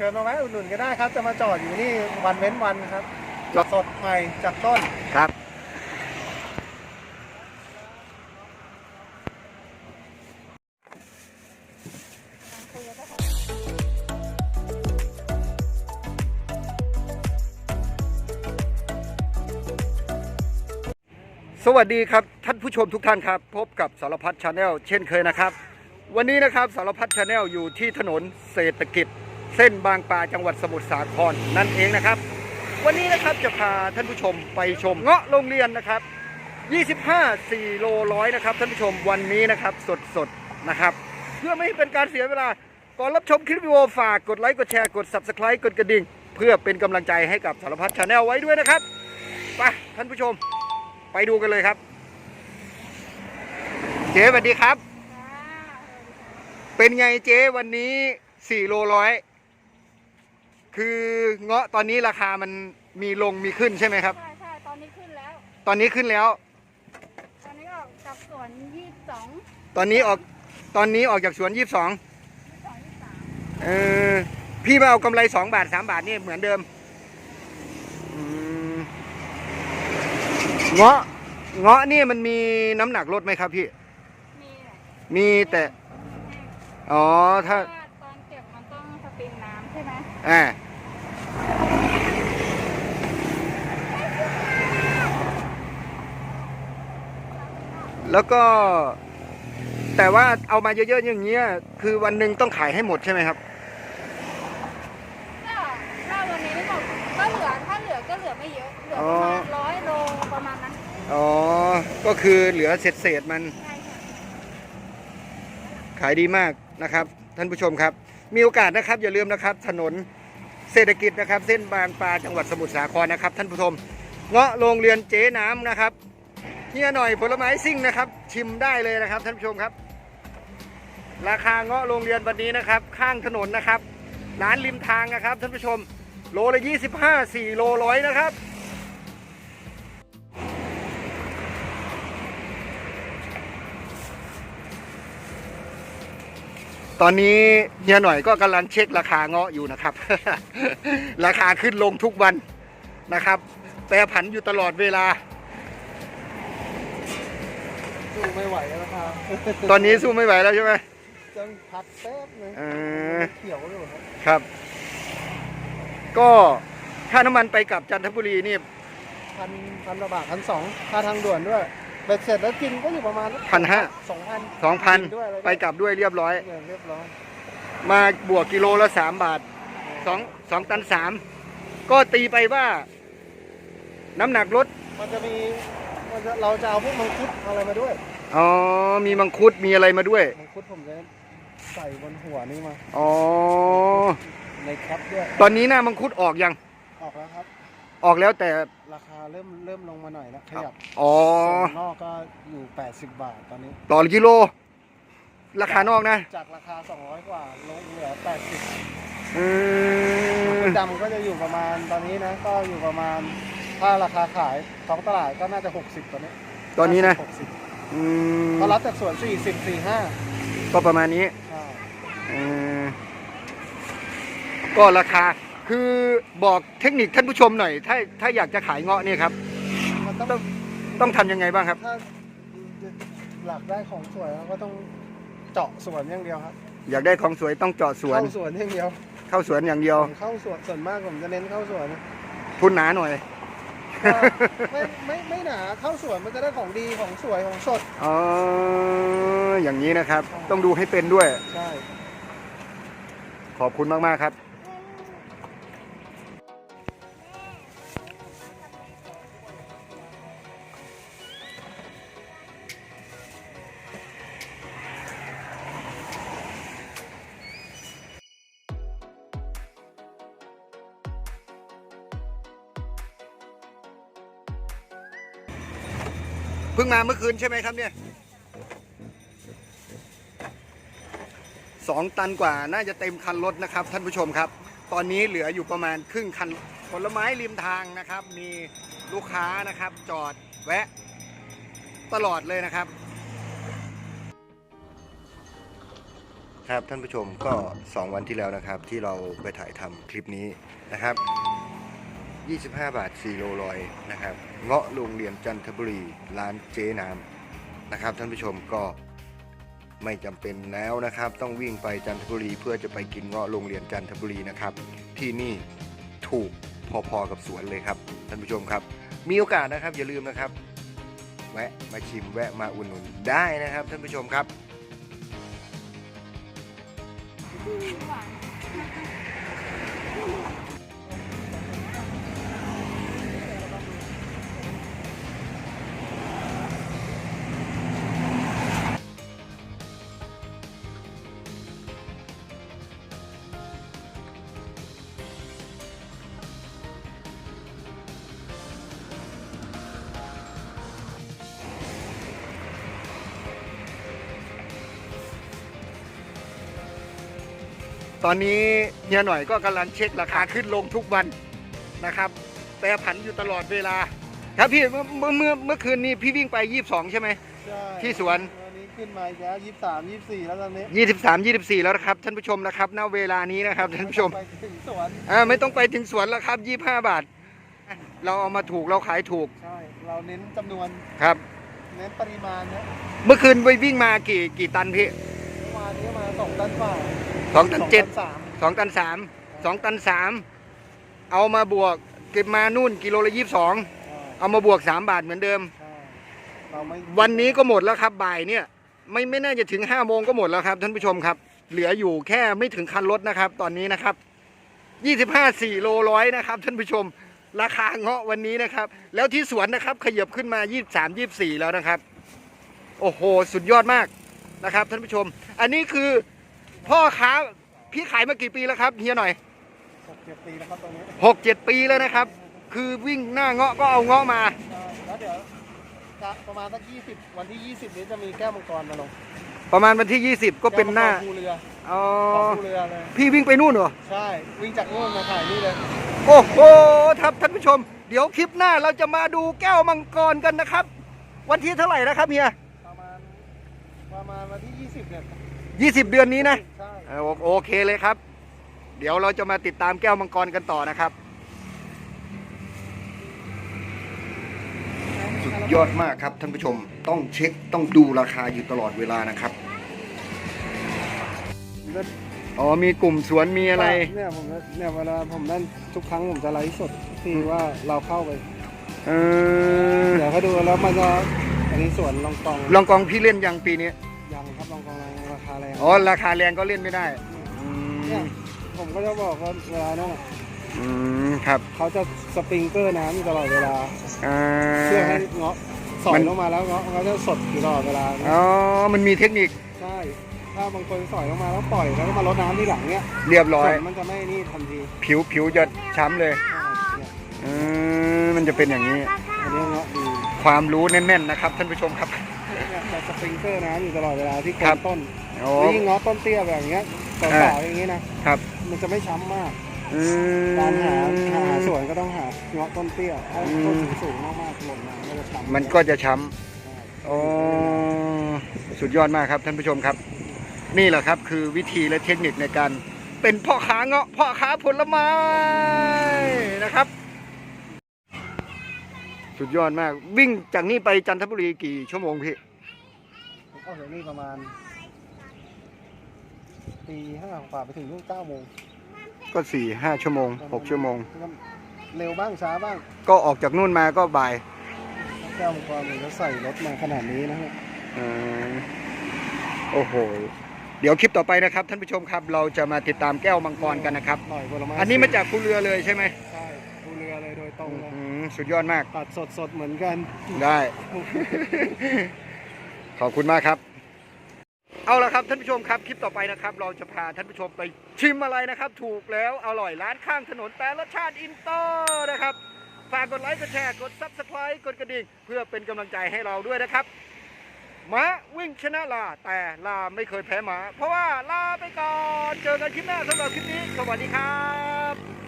เชิญมาแวะอุดหนุนก็ได้ครับ จะมาจอดอยู่นี่วันเว้นวันครับสดใหม่จากต้นครับสวัสดีครับท่านผู้ชมทุกท่านครับ พบกับสารพัดชาแนลเช่นเคยนะครับ วันนี้นะครับสารพัดชาแนลอยู่ที่ถนนเศรษฐกิจ เส้นบางปลาจังหวัดสมุทรสาครนั่นเองนะครับ วันนี้นะครับจะพาท่านผู้ชมไปชมเงาะโรงเรียนนะครับ 25 4 โลร้อยนะครับท่านผู้ชมวันนี้นะครับสดๆนะครับ เพื่อไม่ให้เป็นการเสียเวลาก่อนรับชมคลิปวิดีโอฝากกดไลค์กดแชร์กด Subscribe กดกระดิ่ง เพื่อเป็นกำลังใจให้กับสารพัดชาแนลไว้ด้วยนะครับไปท่านผู้ชมไปดูกันเลยครับ เจ๊สวัสดีครับ เป็นไงเจ๊วันนี้4โลร้อย คือเงาะตอนนี้ราคามันมีลงมีขึ้นใช่ไหมครับ ใช่ใช่ตอนนี้ขึ้นแล้ว ตอนนี้ขึ้นแล้ว ตอนนี้ออกจากสวนยี่สิบสองตอนนี้ออกตอนนี้ออกจากสวน22ยี่สิบสองยี่สิบสามเออพี่มาเอากำไร2บาท3บาทนี่เหมือนเดิมอืมเงาะเงาะนี่มันมีน้ำหนักลดไหมครับพี่ มีแหละมีแต่อ๋อถ้า เพราะว่าตอนเก็บมันต้องสปริงน้ำใช่ไหมอ่า แล้วก็ แต่ว่าเอามาเยอะๆอย่างเงี้ย คือวันหนึ่งต้องขายให้หมดใช่ไหมครับ ก็ถ้าวันนี้ไม่หมดก็เหลือถ้าเหลือก็เหลือไม่เยอะเหลือประมาณร้อยโลประมาณนั้นอ๋อ ก็คือเหลือเศษๆมัน ใช่ค่ะขายดีมากนะครับ ท่านผู้ชมครับ มีโอกาสนะครับ อย่าลืมนะครับ ถนนเศรษฐกิจนะครับ เส้นบางปลาจังหวัดสมุทรสาครนะครับ ท่านผู้ชมเงาะโรงเรียนเจ๊น้ำนะครับ เฮียหน่อยผลไม้ซิ่งนะครับ ชิมได้เลยนะครับท่านผู้ชมครับ ราคาเงาะโรงเรียนวันนี้นะครับ ข้างถนนนะครับร้านริมทางนะครับท่านผู้ชม โลละ25 4โลร้อยนะครับตอนนี้เฮียหน่อยก็กำลังเช็คราคาเงาะอยู่นะครับ ราคาขึ้นลงทุกวันนะครับ แปรผันอยู่ตลอดเวลา สู้ไม่ไหวแล้วครับตอนนี้สู้ไม่ไหวแล้วใช่ไหมจังพักแป๊บนึงเออเขียวอยู่ครับครับ ก็ค่าน้ำมันไปกลับจันทบุรีนี่พันพันกว่าบาทพันสองค่าทางด่วนด้วยเบ็ดเสร็จแล้วกินก็อยู่ประมาณพันห้าสองพันสองพันด้วยอะไรด้วยไปกลับด้วยเรียบร้อยเรียบร้อย มาบวกกิโลละสามบาทสองสองตันสามก็ตีไปว่า น้ำหนักลดมันจะมีมันจะเราจะเอาพวกมังคุดอะไรมาด้วย อ๋อ มีมังคุดมีอะไรมาด้วย มังคุดผมจะใส่บนหัวนี่มา อ๋อ ในแคปด้วย ตอนนี้หน้ามังคุดออกยัง ออกแล้วครับ ออกแล้วแต่ราคาเริ่มเริ่มลงมาหน่อยแล้วขยับ อ๋อ ส่งนอกก็อยู่ 80 บาทตอนนี้ ต่อกิโล ราคานอกนะ จากราคา 200 กว่าลงเหลือ 80อืมดำก็จะอยู่ประมาณตอนนี้นะ ก็อยู่ประมาณ ถ้าราคาขายท้องตลาดก็น่าจะ 60ตอนนี้ตอนนี้นะ 60 อืมเขารับจากสวน40 45ก็ประมาณนี้ใช่อืมก็ราคา คือบอกเทคนิคท่านผู้ชมหน่อย ถ้าถ้าอยากจะขายเงาะเนี่ยครับ มันต้องต้องทำยังไงบ้างครับ ถ้าหลักได้ของสวยเราก็ต้องเจาะสวนอย่างเดียวครับอยากได้ของสวยต้องเจาะสวนเข้าสวนอย่างเดียวเข้าสวนอย่างเดียวผมเข้าสวนส่วนมากผมจะเน้นเข้าสวนนะทุนหนาหน่อยก็ ไม่ไม่ไม่หนาเข้าสวนมันจะได้ของดีของสวยของสด อ๋อ อย่างนี้นะครับ ต้องดูให้เป็นด้วย ใช่ ขอบคุณมาก ๆ ครับ พิ่งมาเมื่อคืนใช่ไหมครับเนี่ยสองตันกว่าน่าจะเต็มคันรถนะครับ ท่านผู้ชมครับ ตอนนี้เหลืออยู่ประมาณครึ่งคันผลไม้ริมทางนะครับ มีลูกค้านะครับ จอดแวะ ตลอดเลยนะครับ ครับท่านผู้ชมก็ 2 วันที่แล้วนะครับ ที่เราไปถ่ายทำคลิปนี้นะครับ 25 บาท4โลลอยนะครับเงาะโรงเรียนจันทบุรีร้านเจ๊น้ำนะครับ ท่านผู้ชมก็ไม่จำเป็นแล้วนะครับ ต้องวิ่งไปจันทบุรีเพื่อจะไปกินเงาะโรงเรียนจันทบุรีนะครับ ที่นี่ถูกพอๆกับสวนเลยครับ ท่านผู้ชมครับ มีโอกาสนะครับอย่าลืมนะครับ แวะมาชิมแวะมาอุ่นหนุนได้นะครับ ท่านผู้ชมครับหวาน ตอนนี้เฮียหน่อยก็กำลังเช็คราคาขึ้นลงทุกวันนะครับ แปรผันอยู่ตลอดเวลา ครับพี่เมื่อเมื่อเมื่อเมื่อคืนนี้พี่วิ่งไป 22 ใช่ไหม ใช่ที่สวนวันนี้ขึ้นมาอีกแล้วยี่สามยี่สี่แล้วตอนนี้23 24 แล้วนะครับท่านผู้ชมนะครับณเวลานี้นะครับท่านผู้ชมไปถึงสวน อ่าไม่ต้องไปถึงสวนแล้วครับ25 บาท เราเอามาถูกเราขายถูกใช่ เราเน้นจำนวน ครับ เน้นปริมาณเนี่ยเมื่อคืนไปวิ่งมากี่กี่ตันพี่เมื่อวานนี้มาสองตันกว่า สองตันเจ็ดสามสองตันสามสองตันสามเอามาบวกเก็บมานู่นกิโลละยี่สิบสองใช่เอามาบวก3บาทเหมือนเดิมใช่เราไม่วันนี้ก็หมดแล้วครับบ่ายเนี่ย ไม่ไม่น่าจะถึง5้าโมงก็หมดแล้วครับท่านผู้ชมครับ เหลืออยู่แค่ไม่ถึงคันรถนะครับ ตอนนี้นะครับ25 4โลร้อยนะครับท่านผู้ชม ราคาเงาะวันนี้นะครับ แล้วที่สวนนะครับขยับขึ้นมา23 24แล้วนะครับ โอ้โห สุดยอดมากนะครับท่านผู้ชม อันนี้คือ พ่อค้าพี่ขายมากี่ปีแล้วครับเฮียหน่อยหกเจ็ดปีแล้วครับตรงนี้หกเจ็ดปีแล้วนะครับ คือวิ่งหน้าเงาะก็เอาเงาะมาใช่แล้วเดี๋ยวจะประมาณสักยี่สิบวันที่ยี่สิบนี้จะมีแก้วมังกรมาลงประมาณวันที่ 20 ก็เป็นหน้าแก้วมังกรภูเรืออ๋อของภูเรือเลยพี่วิ่งไปนู่นเหรอ ใช่วิ่งจากนู่นมาถ่ายนี่เลย โอ้โหครับท่านผู้ชม เดี๋ยวคลิปหน้าเราจะมาดูแก้วมังกรกันนะครับ วันที่เท่าไหร่นะครับเฮียประมาณประมาณวันที่ยี่สิบเนี่ย 20 เดือนนี้นะใช่เออโอโอเคเลยครับ เดี๋ยวเราจะมาติดตามแก้วมังกรกันต่อนะครับ สุดยอดมากครับท่านผู้ชมต้องเช็คต้องดูราคาอยู่ตลอดเวลานะครับอ๋อมีกลุ่มสวนมีอะไร เนี่ยผมเนี่ยเวลาผมนั่นทุกครั้งผมจะไลฟ์สดที่ว่าเราเข้าไปเออเดี๋ยวเขาดูแล้วมันจะอันนี้สวนลองกองลองกองพี่เล่นยังปีนี้ยังครับลองกองราคา แรงอ๋อราคาแรงก็เล่นไม่ได้อืเนี่ยมผมก็จะบอกว่าเวลานั่นอะอืมครับเขาจะสปริงเกอร์น้ำอยู่ตลอดเวลา อ่า เพื่อให้เงาะสอมัยน ลงมาแล้วเงาะมันก็จะสดอยู่ตลอดเวลาอ๋อมันมีเทคนิคใช่ถ้าบางคนสอยลงมาแล้วปล่อยแล้วก็มารดน้ำที่หลังเนี้ยเรียบร้อยฝนมันจะไม่นี่ทันทีผิวผิวจะช้ำเลยใช่เนี่ยอืมมันจะเป็นอย่างนี้ อันนี้เงาะดีความรู้แน่นๆนะครับ ท่านผู้ชมครับ เนี่ยแต่สปริงเกอร์น้ำอยู่ตลอดเวลาที่โคครับนต้น โอ้แล้วยิ่งเงาะต้นเตี้ยแบบอย่างเงี้ยสาวๆอย่างงี้นะครับ มันจะไม่ช้ำมากอืม การหาหาสวนก็ต้องหาเงาะต้นเตี้ยถ้าอืม ต้นสูงๆมากๆหล่นมามันจะช้ำมันก็จะช้ำใช่โอ้สุดยอดมากครับท่านผู้ชมครับ นี่แหละครับคือวิธีและเทคนิคในการเป็นพ่อค้าเงาะพ่อค้าผลไม้นะครับ สุดยอดมาก วิ่งจากนี่ไปจันทบุรีกี่ชั่วโมงพี่ ผมก็เดี๋ยวนี้ประมาณ ตีห้ากว่าไปถึงนู่นเก้าโมงก็สี่ห้าชั่วโมงหกชั่วโมง เร็วบ้างช้าบ้างก็ออกจากนู่นมาก็บ่ายแก้วมังกรมันจะใส่รถมาขนาดนี้นะฮะเออโอ้โห เดี๋ยวคลิปต่อไปนะครับ ท่านผู้ชมครับ เราจะมาติดตามแก้วมังกรกันนะครับ หน่อยผลไม้อันนี้มาจากภูเรือเลยใช่ไหมใช่ภูเรือเลยโดยตรงเลยอืมสุดยอดมาก ตัดสดสดๆเหมือนกัน ได้ ขอบคุณมากครับ เอาละครับท่านผู้ชมครับคลิปต่อไปนะครับ เราจะพาท่านผู้ชมไปชิมอะไรนะครับ ถูกแล้วอร่อยร้านข้างถนนแต่รสชาติอินเตอร์นะครับฝากกดไลค์กดแชร์กดซับสไครต์กดกระดิ่งเพื่อเป็นกำลังใจให้เราด้วยนะครับม้าวิ่งชนะลาแต่ลาไม่เคยแพ้หมา เพราะว่าลาไปก่อน เจอกันคลิปหน้าสำหรับคลิปนี้ สวัสดีครับ